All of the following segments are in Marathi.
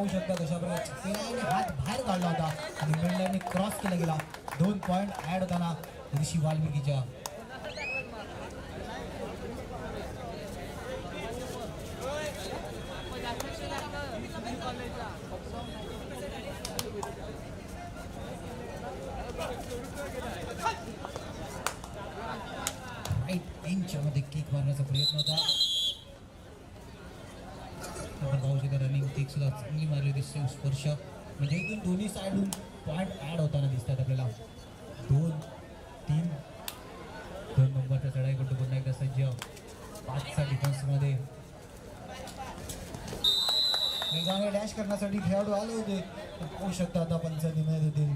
पाहू शकता कशा प्रकारे हात बाहेर काढला होता आणि मिडलाईनने क्रॉस केला गेला. दोन पॉईंट ऍड होताना ऋषी वाल्मिकीच्या. राईट इंचमध्ये किक मारण्याचा प्रयत्न होता आपण पाहू एक सुद्धा चांगली मारली होती स्पर्श. म्हणजे इथून दोन्ही साईडून पॉईंट ऍड होताना दिसतात आपल्याला. दोन तीन. दोन नंबरच्या चढाईकडून पुन्हा एकदा सज्ज. पाचचा डिफेन्समध्ये वेगाने डॅश करण्यासाठी खेळाडू आले होते. होऊ शकता आता पंच निर्णय देतील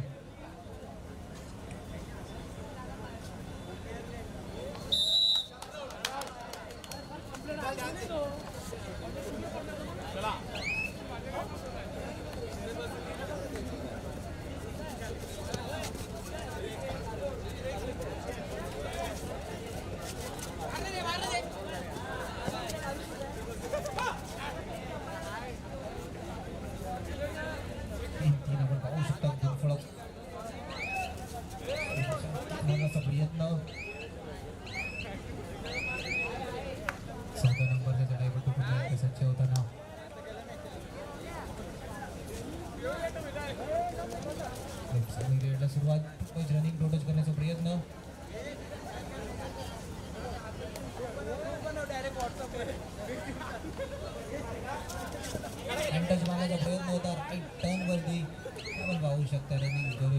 चला. Thank you. शकता रनिंग करून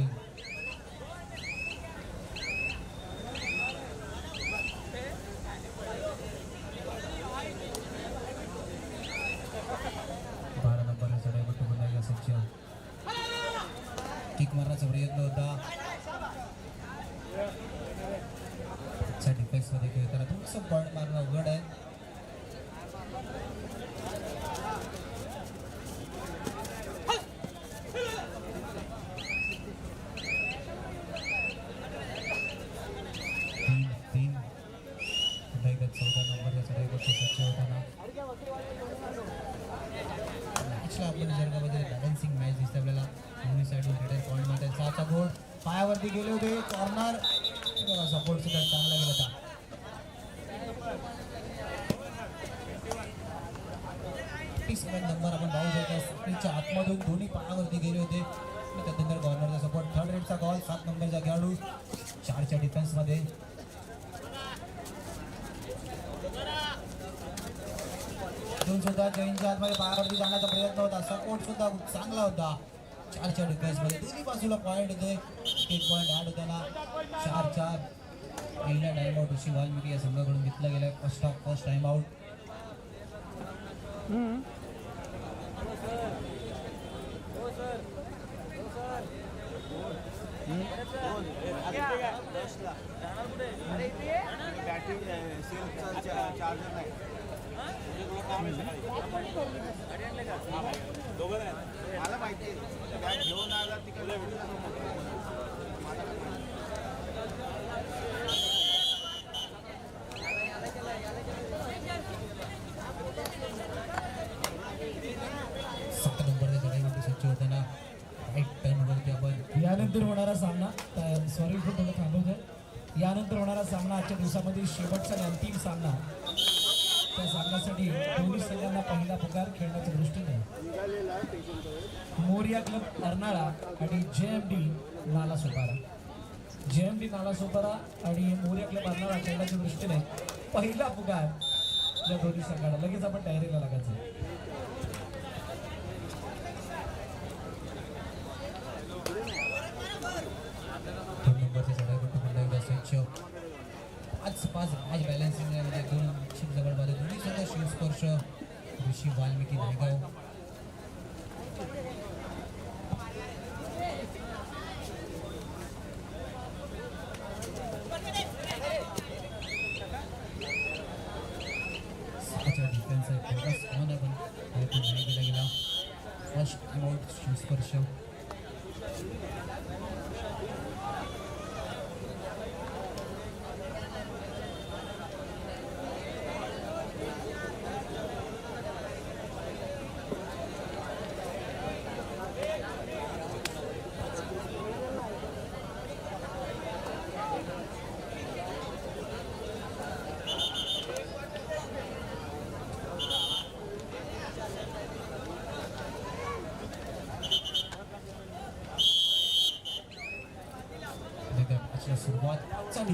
सेवन नंबर आपण पाहू शकतो स्क्रीनच्या आतमधून दोन्ही पायावरती गेले होते. त्यानंतर कॉर्नरचा सपोर्ट थर्ड रेडचा कॉल सात नंबरचा खेळाडू. चारच्या डिफेन्समध्ये दोन सुद्धा जैनच्या आतमध्ये पायावरती जाण्याचा प्रयत्न होता. सपोर्ट सुद्धा खूप चांगला होता. चारच्या डिफेन्समध्ये दोन्ही बाजूला पॉईंट होते एक पॉईंट ॲड होताना. चार चार पहिला टाइम आउट ऋषी वाल्मिकी या संघाकडून घेतला गेला first off first time out battery सेल्फचा charger नाही मला माहिती आहे घेऊन आला तिकडे यानंतर होणारा सामना सॉरी खूप थोडं थांबवतोय. यानंतर होणारा सामना आजच्या दिवसामध्ये शेवटचा आणि अंतिम सामना. त्या सामन्यासाठी दोन्ही संघांना पहिला पगार खेळण्याच्या दृष्टीने. मोरिया क्लब अर्नाळा आणि जे एम डी नाला सोपारा जे एम डी नाला सोपारा आणि मोरिया क्लब अर्नाळा खेळण्याच्या दृष्टीने पहिला पुकार या दोन्ही संघाला. लगेच आपण तयारीला लागायचं. पाच पाच मॅच बॅलन्सिंगमध्ये दोन शिप जवळमध्ये दोन्ही संघ शिवस्पर्श ऋषी वाल्मिकी नायगाव सहाच्या डिफेन्स आहे फोकस ऑन आहे पण प्रयत्न नाही केला गेला first amount Shivsparsh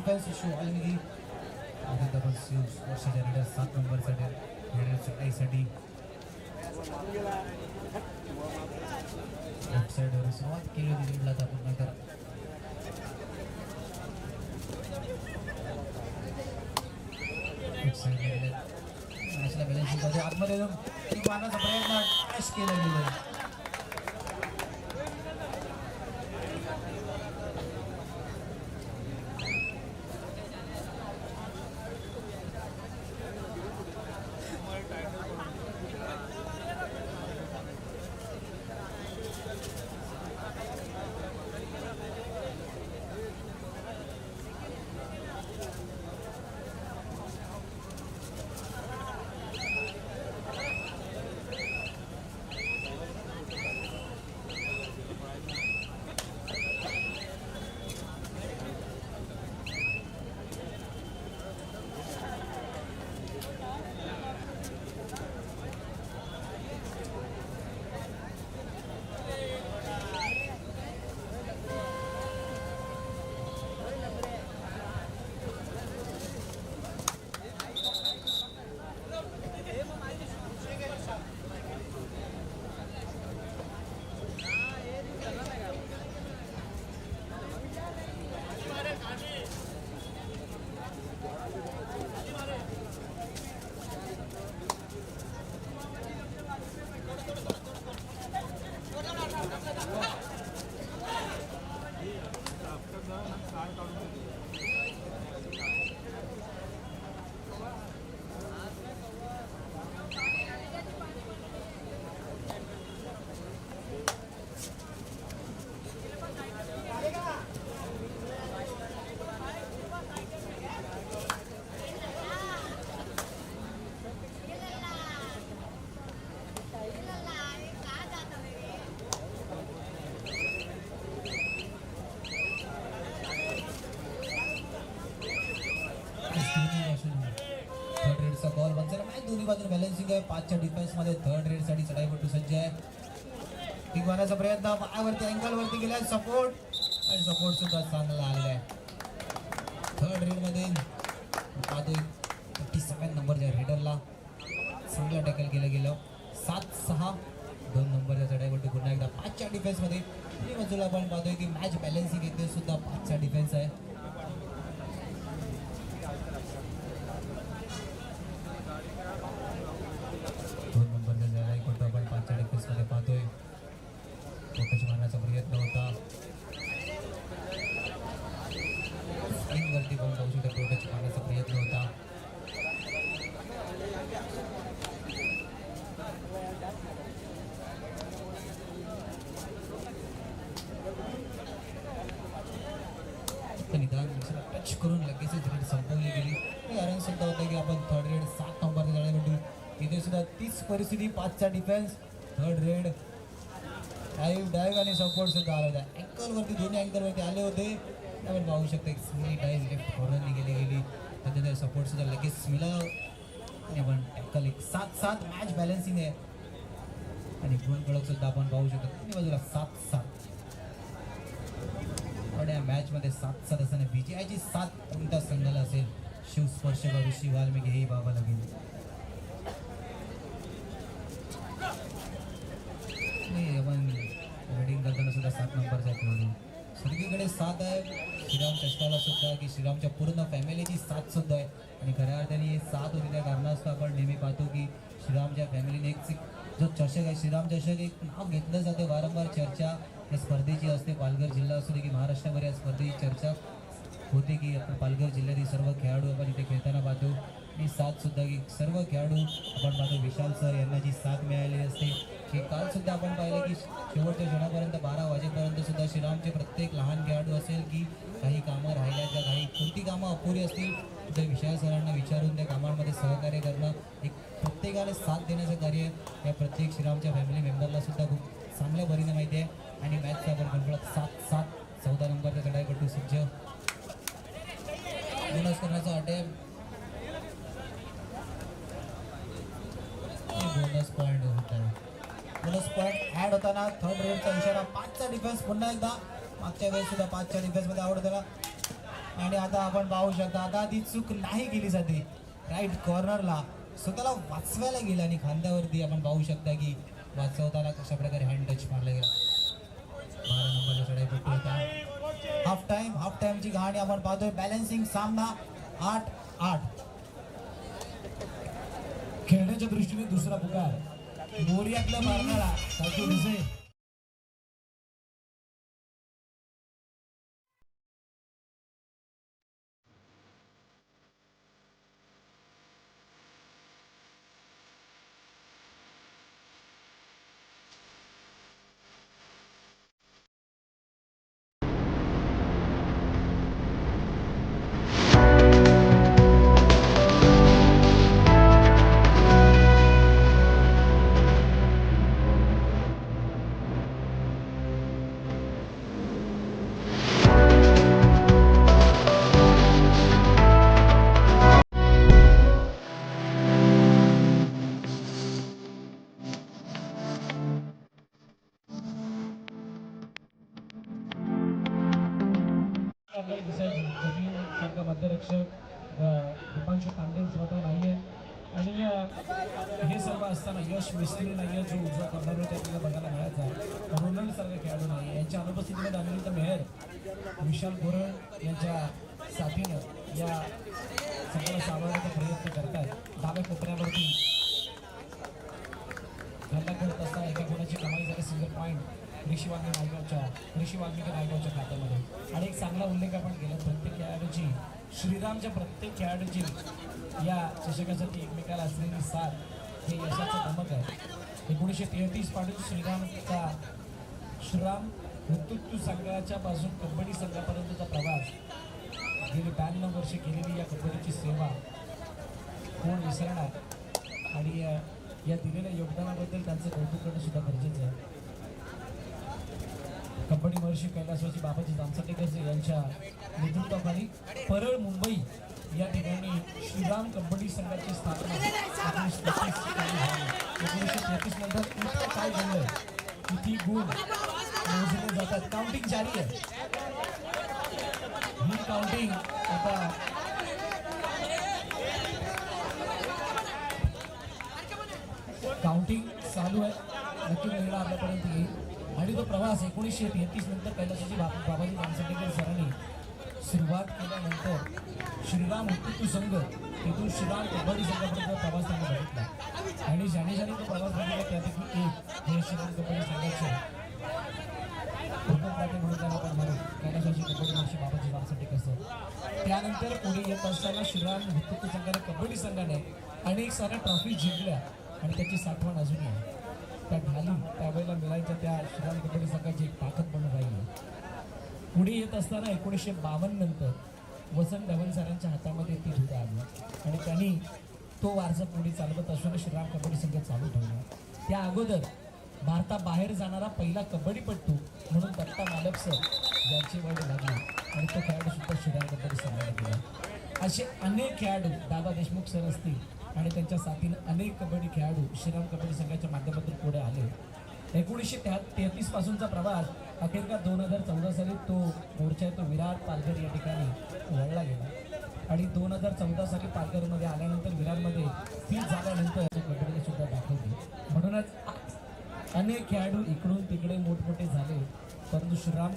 defence issue Valmiki double सिव्स वर्षाच्या रेडर सात नंबरसाठी रेडर चढाईसाठी लेफ्ट साईडवर सुरुवात केली होती लीडला तर पुन्हा तर लेफ्ट दोन्ही बाजूने बॅलन्सिंग आहे. पाचच्या डिफेन्समध्ये थर्ड रेडसाठी चढाईपट्टू सज्ज आहे. किक मारण्याचा प्रयत्न. पायावरती अँकल वरती गेलाय. सपोर्ट आणि सपोर्ट सुद्धा चांगला आलेला आहे. थर्ड रेडमध्ये पाहतोय फिफ्टी सेकंड नंबरच्या रेडरला चांगला टॅकल केलं गेलं. सात सहा दोन नंबरच्या चढाईपट्टू पुन्हा एकदा पाचच्या डिफेन्समध्ये बाजूला आपण पाहतोय की मॅच बॅलन्सिंग येते सुद्धा पाचचा डिफेन्स आहे दोन नंबरच्या जायला इकडं आपण पाचच्या डिफेन्समध्ये पाहतोय फोकस मारण्याचा प्रयत्न होता स्क्रीनवरती पण पाहू शकतो प्रोटेक्ट मारण्याचा प्रयत्न होता फक्त निदान टच करून लगेचच रेड संपवली गेली. कारण सुद्धा होतं की आपण थर्ड रेड सात नंबरच्या भेटू तिथे सुद्धा तीच परिस्थिती पाचचा defence third raid dive dive आणि सपोर्ट सुद्धा आला होता. अँकलवरती दोन्ही अँकलवरती आले होते. आपण पाहू शकतो एक सिंगली डाईव्ह लेफ्ट कॉर्नरनी गेली. गेली त्याच्यात सपोर्ट सुद्धा लगेच मिळाला. आपण टॅकल एक सात सात मॅच बॅलन्सिंग आहे. आणि गुण कडक सुद्धा आपण पाहू शकतो. बाजूला सात सात पण या मॅचमध्ये सात सात असताना बीजीआयची सात कोणत्या संघाला असेल. शिवस्पर्श करू शिवाल मी हे बाबा लगेल नाही रेडिंग करताना सुद्धा सात नंबरचा खेळलो सगळीकडे सात आहे. श्रीराम चष्टाला सुद्धा की श्रीरामच्या पूर्ण फॅमिलीची साथ सुद्धा आहे आणि खऱ्या अर्थाने हे साथ होती त्या कारणास्तव आपण नेहमी पाहतो की श्रीरामच्या फॅमिलीने एक जो चषक आहे श्रीराम चषक एक नाव घेतलं जाते वारंवार चर्चा. या स्पर्धेची असते पालघर जिल्हा असू दे की महाराष्ट्रामध्ये या स्पर्धेची चर्चा होते की आपण पालघर जिल्ह्यातील सर्व खेळाडू आपण इथे खेळताना पाहतो. आणि साथ सुद्धा की सर्व खेळाडू आपण पाहतो. विशाल सर यांना जी साथ मिळालेली असते की काल सुद्धा आपण पाहिलं की शेवटच्या क्षणापर्यंत बारा वाजेपर्यंत सुद्धा श्रीरामचे प्रत्येक लहान खेळाडू असेल की काही कामं राहिल्याच्या काही कोणती कामं अपुरी असतील तर विशाल सरांना विचारून त्या कामांमध्ये सहकार्य करणं एक प्रत्येकाला साथ देण्याचं कार्य या प्रत्येक श्रीरामच्या फॅमिली मेंबरला सुद्धा खूप चांगल्या परीने माहिती आहे. आणि मॅचचा आपण गणपत सात सात चौदा नंबरचा चढाईपट्टू सज्ज. बोनस करण्याचा अटेम्प बोनस पॉईंट होत आहे. बोनस पॉईंट ऍड होताना थर्ड रेडचा इशारा. पाचचा डिफेन्स पुन्हा एकदा. मागच्या वेळेस सुद्धा पाचच्या डिफेन्समध्ये आवड होताना आणि आता आपण पाहू शकता आता ती चूक नाही केली जाते. राईट कॉर्नरला स्वतःला वाचवायला गेला आणि खांद्यावरती आपण पाहू शकता की वाचवताना कशा प्रकारे हँड टच मारला गेला. बारा नंबरला चढाईपट्टी होता. हाफ टाइम हाफ टाइमची कहाणी आपण पाहतोय. बॅलन्सिंग सामना आठ आठ. खेळण्याच्या दृष्टीने दुसरा पुकार. मोर्यातला मारणारा मिस्त्री नाही जो उजवा करणार होता आपल्याला बघायला मिळायचा. रोनल्ड सारखा खेळाडू नाही यांच्या अनुपस्थितीमध्ये अनिरुद्ध मेहर विशाल गोरळ यांच्या साथीनं या सगळ्याला सावरण्याचा प्रयत्न करतात डाव्या कोपऱ्यावरती हल्ला करत असताना एका गुणाची कमाई झाली सिंगल पॉईंट ऋषी वाल्मी नायगावच्या ऋषी वाल्मिकी नायगावच्या खात्यामध्ये. आणि एक चांगला उल्लेख आपण केला प्रत्येक खेळाडूची श्रीरामच्या प्रत्येक खेळाडूची या चषकासाठी एकमेकाला असलेली साथ हे यशाचं नमक आहे एकोणीसशे तेहतीसपासून श्रीरामचा श्रीराम हुतुत्तू संघाच्या पासून कबड्डी संघापर्यंतचा प्रवास. गेली ब्याण्णव वर्षे केलेली या कबड्डीची सेवा कोण विसरणार? आणि या दिलेल्या योगदानाबद्दल त्यांचं कौतुक करणं सुद्धा गरजेचं आहे. कबड्डी महर्षी कैलासवासी बाबाजी दामसाटेकर यांच्या नेतृत्वाखाली परळ मुंबई या ठिकाणी श्रीराम कबड्डी संघाची स्थापना एकोणीसशे तेहतीस एकोणीसशे नंतर इतकं काय झालं? किती गुण मोजले जातात. काउंटिंग जारी आहे. ही काउंटिंग आता काउंटिंग चालू आहे. नक्की महिला आपल्यापर्यंत येईल. आणि तो प्रवास एकोणीसशे तेहतीस नंतर कैलासाची बाबाजी रामसाटेकर सरांनी सुरुवात केल्यानंतर श्रीराम उत्तुत्तू संघ तिथून श्रीराम कबड्डी संघापर्यंत प्रवास त्यांनी बघितला. आणि ज्याने ज्याने तो प्रवास बघितला त्यापैकी एक हे श्रीराम कबड्डी संघाचे प्रथम पाटील म्हणून त्याला आपण म्हणू कबड्डी बाबाजी त्यानंतर पुढे येत असताना श्रीराम उत्तुत्तू संघाने कबड्डी संघाने अनेक साऱ्या ट्रॉफी जिंकल्या आणि त्याची साठवण अजूनही आहे. त्या ढाली त्यावेळेला मिळायच्या त्या श्रीराम कबड्डी संघाची एक ताकद बनून राहिली. पुढे येत असताना एकोणीसशे बावन्न नंतर वसंत धवन सरांच्या हातामध्ये ती धुरा आली. आणि त्यांनी तो वारसा पुढे चालवत असताना श्रीराम कबड्डी संघ चालू ठेवला. त्या अगोदर भारताबाहेर जाणारा पहिला कबड्डीपट्टू म्हणून दत्ता मालक सर यांची वेळ लागली आणि तो खेळाडूसुद्धा श्रीराम कबड्डी संघाला गेला. असे अनेक खेळाडू दादा देशमुख सर असतील आणि त्यांच्या साथीनं अनेक कबड्डी खेळाडू श्रीराम कबड्डी संघाच्या माध्यमातून पुढे आले. एकोणीसशे त्या तेहतीस पासूनचा प्रवास अखेरकार दोन हजार चौदा साली तो मोर्चा तो विराट पालघर या ठिकाणी वळला गेला. आणि दोन हजार चौदा साली पालघरमध्ये आल्यानंतर विराटमध्ये फील झाल्यानंतर सुद्धा दाखवली म्हणूनच अनेक खेळाडू इकडून तिकडे मोठमोठे झाले परंतु श्रीराम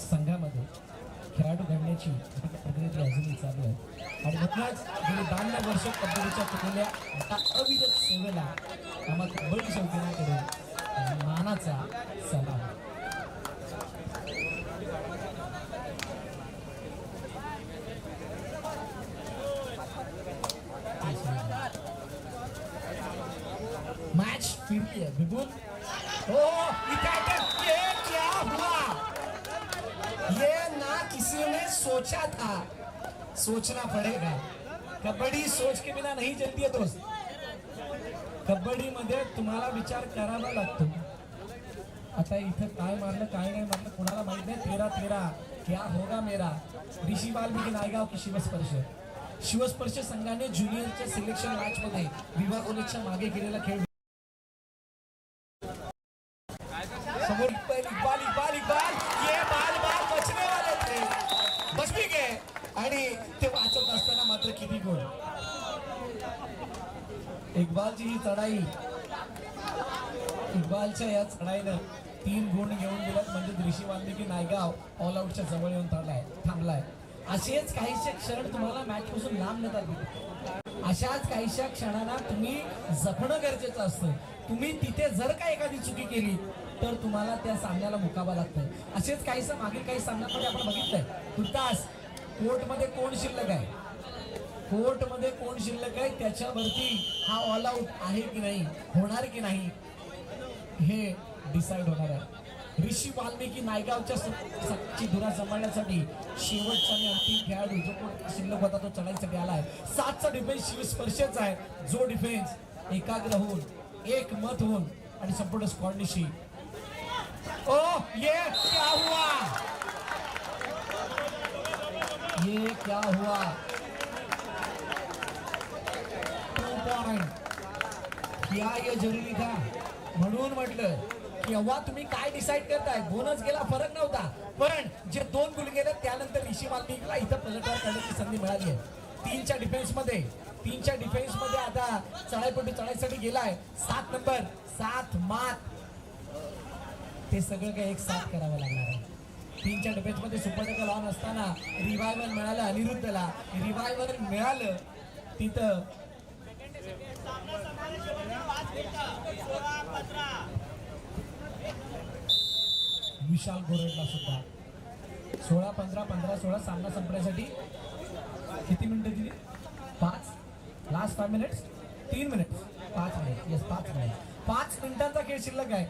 संघामध्ये खेळाडू घडण्याची प्रक्रिया अजूनही चालू आहे. आणि म्हणूनच गेली ब्याण्णव वर्ष कबड्डीच्या चुकलेल्या आता अविरत सेवेला आम्हाला कबड्डी संघटनेकडे मानाचा सलाम. मैच फिरली आहे विपुल हो क्या हुआ? ये ना किसी ने सोचा था. सोचना पड़ेगा. कबड्डी सोच के बिना नहीं चलती है दोस्त. कबड्डीमध्ये तुम्हाला विचार करावा लागतो. आता इथं काय मारलं काय नाही मारलं कोणाला माहीत नाही. तेरा तेरा क्या होगा मेरा. ऋषी वाल्मिकी नायगाव की शिवस्पर्श. शिवस्पर्श संघाने ज्युनियरच्या सिलेक्शन मॅच मध्ये विवाह कॉलेजच्या मागे गेलेला खेळ. समोर इक्बाल इक्बाल इक्बाल इक्बाल. ये बाल बाल बचने वाले थे बच भी गए इक्बालची ही चढाई. इक्बालच्या या चढाईनं तीन गुण घेऊन दिलात म्हणजे ऋषी वाल्मिकी नायगाव ऑल आउटच्या जवळ येऊन थांबलाय. थांबलाय. असेच काहीशे क्षण तुम्हाला मॅच पासून लांब नेतात अशाच काहीशा क्षणांना तुम्ही जपणं गरजेचं असतं. तुम्ही तिथे जर का एखादी चुकी केली तर तुम्हाला त्या सामन्याला मुकावा लागतं असेच काहीसं मागील काही सामन्यांमध्ये आपण बघितलंय. तुर्तास कोर्टमध्ये कोण शिल्लक आहे? कोर्टमध्ये कोण शिल्लक आहे त्याच्यावरती हा ऑल आउट आहे की नाही होणार की नाही हे डिसाईड होणार आहे. ऋषी वाल्मिकी नायगावच्या ची धुरा सांभाळण्यासाठी शेवटचा आणि अंतिम खेळाडू जो कोण शिल्लक होता तो चढाईसाठी आलाय. सातचा डिफेन्स शिवस्पर्शच आहे. जो डिफेन्स एकाग्र होऊन एक मत होऊन आणि संपूर्ण स्कॉडनिशी ओ ये क्या हुआ? ये क्या हुआ? टू या क्या ये जरुरी का? म्हणून म्हटलं की तुम्ही काय डिसाईड करताय? बोनस गेला फरक नव्हता. पण जे दोन गुण गेले त्यानंतर ऋषी वाल्मिकीला इथं पलटवार करण्याची संधी मिळाली आहे. तीनच्या डिफेन्समध्ये तीनच्या डिफेन्समध्ये आता चढाईपटू चढाईसाठी गेलाय. सात नंबर सात मात. ते सगळं काही एक साथ करावं लागणार आहे. तीनच्या डिफेन्समध्ये सुपर ऑन असताना रिवायवल मिळालं अनिरुद्धला. रिवायवल मिळालं तिथं विशाल गोरडला सुद्धा. सोळा पंधरा पंधरा सोळा सामना संपण्यासाठी किती मिनिटं दिली? पाच. लास्ट फाय मिनिट्स तीन मिनिट्स पाच मिनिट येस पाच मिनिट पाच मिनिटांचा खेळ शिल्लक आहे.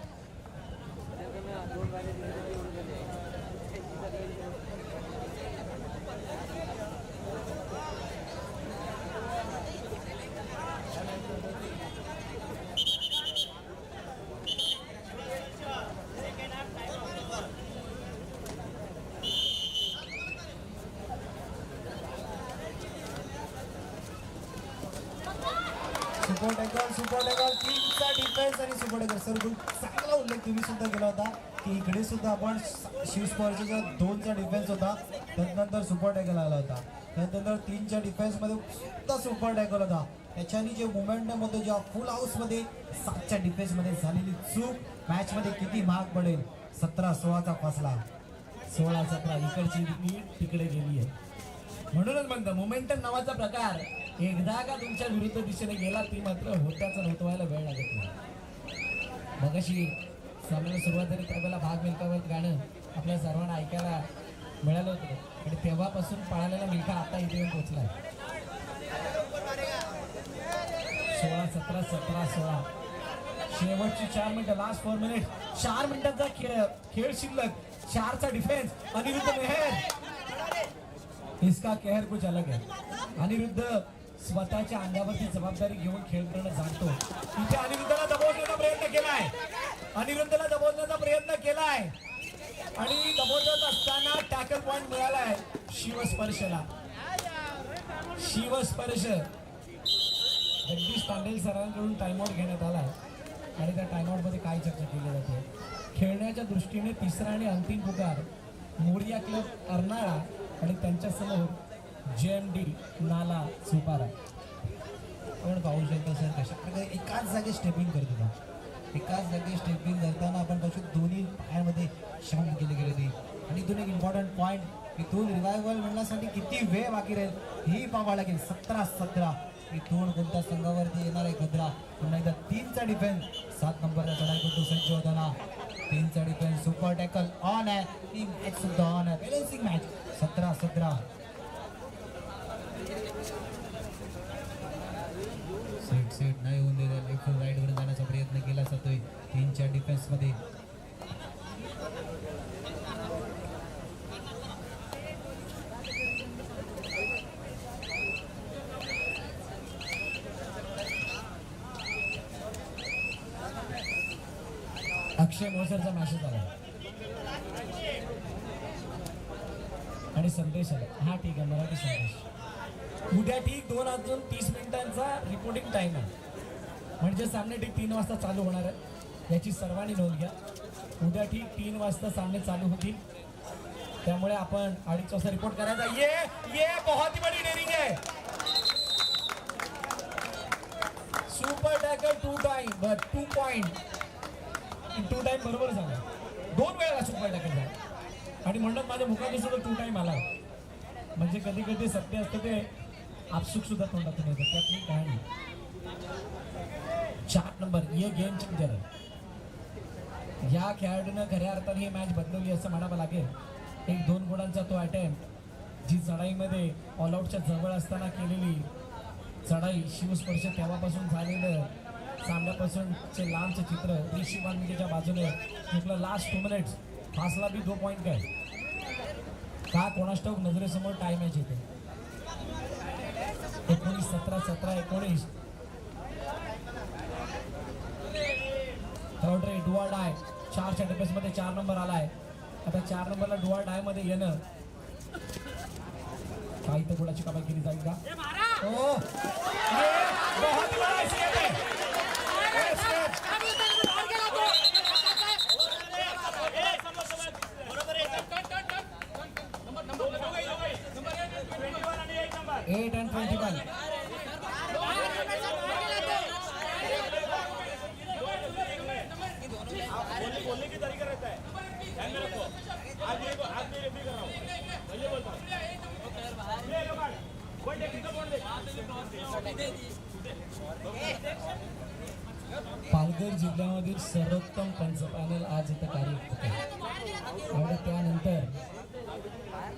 सुपर तीनचा डिफेन्स आणि सुपर सर खूप चांगला उल्लेख तुम्ही सुद्धा केला होता की इकडे सुद्धा आपण शिवस्पर्शचा दोनचा डिफेन्स होता त्यानंतर सुपरटेकर आला होता. त्यानंतर तीनच्या डिफेन्समध्ये सुद्धा सुपर होता. त्याच्याने जे मोमेंटम होतं जेव्हा फुल हाऊसमध्ये सातच्या डिफेन्समध्ये झालेली चूक मॅचमध्ये किती महाग पडेल? सतरा सोळाचा फसला. सोळा सतरा इकडची तिकडे गेली आहे. म्हणूनच म्हणतं मोमेंटम नावाचा प्रकार एकदा का तुमच्या विरुद्ध दिशेने गेला ती मात्र होत्याचा नव्हतं व्हायला वेळ लागत नाही. मग अशी सामन्याला सुरुवात झाली त्यावेळेला भाग मिल्खावत गाणं आपल्या सर्वांना ऐकायला मिळालं होतं. आणि तेव्हापासून पळालेला मिल्खा आता इथे येऊन पोहोचलाय. सोळा सतरा सतरा सोळा. शेवटची चार मिनिटं लास्ट फोर मिनिट चार मिनिटांचा खेळ खेळ शिल्लक. चारचा डिफेन्स अनिरुद्ध मेहर. इसका कहर कुछ अलग है अनिरुद्ध स्वतःच्या अंगावरती जबाबदारी घेऊन खेळ करणं जाणतो. इथे अनिरुद्धला दबवण्याचा प्रयत्न केलाय. अनिरुद्धला दबवण्याचा प्रयत्न केलाय. आणि दबवत असताना टॅकल पॉइंट मिळालाय शिवस्पर्शला. शिवस्पर्श. जगदीश पांडेल सरांकडून टाइमआउट घेण्यात आला आणि त्या टाइमआउटमध्ये काय चर्चा केली जाते? खेळण्याच्या दृष्टीने तिसरा आणि अंतिम पुकार मोरिया क्लब अर्नाळा आणि त्यांच्यासमोर जे एम डी नाला सुपारा. आपण पाहू शकतो सर कशा प्रकारे एकाच जागी स्टेपिंग करतो ना एकाच जागी स्टेपिंग करताना आपण पाहू शकतो दोन्ही पायामध्ये शांत केले गेले होती. आणि इथून एक इम्पॉर्टंट पॉईंट इथून रिवायवल म्हणण्यासाठी किती वेळ बाकी राहील ही पाहावं लागेल. सतरा सतरा. इथून कोणत्या संघावरती येणार आहे गद्रा पुन्हा एकदा तीनचा डिफेन्स सात नंबरचा चढाई करतो सज्ज होताना तीनचा डिफेन्स सुपर टॅकल ऑन आहे ती मॅच सुद्धा ऑन आहे बॅलेन्सिंग मॅच सतरा सतरा. सेट सेट नाही होऊन दिलं. लेफ्ट राईटवर जाण्याचा प्रयत्न केला जातोय. तीनच्या डिफेन्समध्ये. अक्षय मोसरचा मॅसेज तुम्हाला अजून तीस मिनिटांचा रिपोर्टिंग टाईम आहे. म्हणजे सामने ठीक तीन वाजता चालू होणार आहे. याची सर्वांनी नोंद घ्या. उद्या ठीक तीन वाजता सामने चालू होतील. त्यामुळे आपण अडीच वाजता रिपोर्ट करायचा. ये ये बहुत ही बड़ी डेरिंग आहे. Super tackle two time two point two time बरोबर झाला. दोन वेळेला सुपर टॅकल झाला. आणि म्हणून माझ्या मुखात सुद्धा टू टाइम आला. म्हणजे कधी कधी सत्य असतं ते आपसुक सुद्धा तोंडातून येतं त्यातली काय नाही. चार नंबर ये गेम चेंजर या खेळाडूनं खऱ्या अर्थाने ही मॅच बदलवली असं म्हणावं लागेल. एक दोन गुणांचा तो अटेम्प्ट जी चढाईमध्ये ऑलआउटच्या जवळ असताना केलेली चढाई शिवस्पर्श तेव्हापासून झालेलं सामन्यापासूनचे लांबचे चित्र ऋषी वाल्मिकीच्या बाजूने म्हटलं लास्ट टू मिनिट्स फासला बी दो पॉईंट काय? का कोणास ठाऊक नजरेसमोर टाईम मॅच येते एकोणीस सतरा सतरा एकोणीस थर्ड रे डुआ डाय चारच्या डिफेन्समध्ये चार नंबर आलाय आता चार नंबरला डुआ डायमध्ये येणं. काही तर गुणाची कमाई केली जाईल का? ओ ये बहुत बड़ा escape है. Escape. Eight and twenty-one. बोलने बोलने की तरीका रहता है ध्यान में रखो आज ये आज मैं ये भी कर रहा हूँ मैं ये बोलता हूँ ये लो मार कोई eight and twenty one Palghar जिल्ह्यामधील सर्वोत्तम पंच पॅनल आज इथं कार्यरत आहे आणि त्यानंतर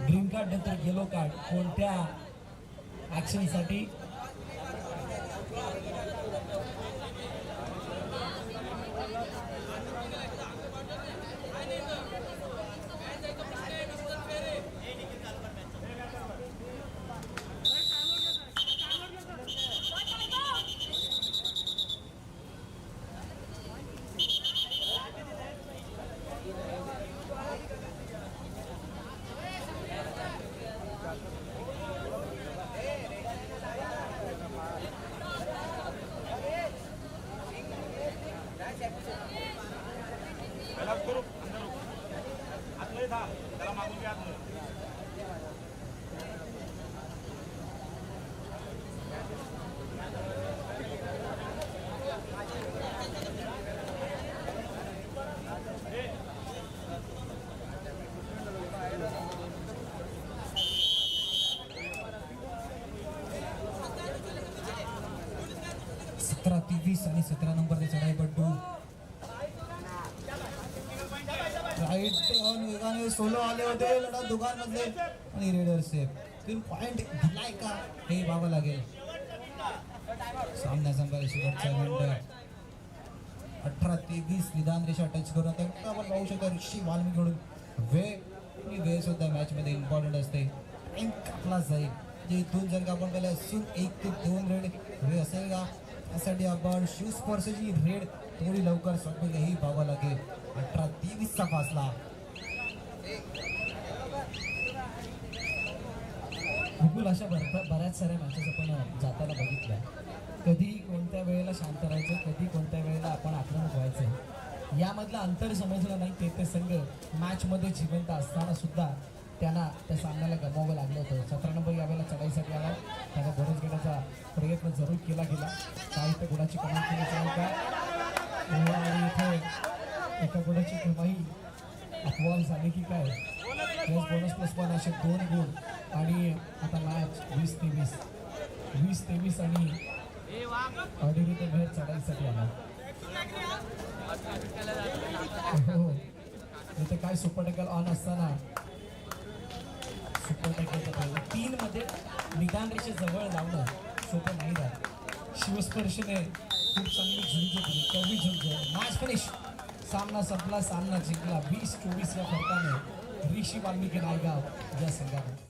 ग्रीन कार्ड नंतर येलो कार्ड कोणत्या ॲक्शनसाठी वीस आणि सतरा नंबर ते चढाई बड्डू राईट टर्न वेगाने सोलो आले होते लढा दोघांमधले. आणि रेडर सेफ तीन पॉइंट दिलाय का हे पाहावं लागेल. सामना संपायला शेवटचा मिनिट अठरा ते वीस निदान रेषा टच करून आता आपण पाहू शकतो ऋषी वाल्मिकडून वेळ आणि वेळ सुद्धा मॅच मध्ये इम्पॉर्टंट असते. टाइम कापला जाईल जे इथून जर का आपण पहिला असून एक ते दोन रेड वेळ असेल का? त्यासाठी आपण शिवस्पर्शची रेड थोडी लवकर संपेल हेही पाहावं लागेल. अठरा तेवीसचा फासला. बिलकुल अशा भरपूर बऱ्याच साऱ्या मॅचेस आपण जाताना बघितल्या. कधी कोणत्या वेळेला शांत राहायचं कधी कोणत्या वेळेला आपण आक्रमक व्हायचं? यामधलं अंतर समजलं नाही ते ते संघ मॅचमध्ये जिवंत असताना सुद्धा त्यांना त्या सामन्याला गमावं लागलं होतं. सतरा नंबर यावेळेला चढाईसाठी आला. त्याला बरोच घेण्याचा प्रयत्न जरूर केला गेला. काही त्या गुणाची कमाई केली जाईल का? आणि इथे एका गुणाची कमाई अपवाल झाली की काय? प्लस बोनस प्लस वन असे दोन गुण. आणि आता मॅच वीस तेवीस वीस. तेवीस आणि ऑर्डिनरी ते बाहेर चढाईसाठी आला. हो. इथे काय सुपर टॅकल ऑन असताना सुपर खेळता तीन मध्ये निदान रेषे जवळ लावणं सोपं नाही राहत शिवस्पर्शने खूप चांगली झुंज दिली कवी झुंज. मॅच फिनिश सामना संपला सामना जिंकला. वीस चोवीस या फरकाने ऋषी वाल्मिकी नायगाव या संघाने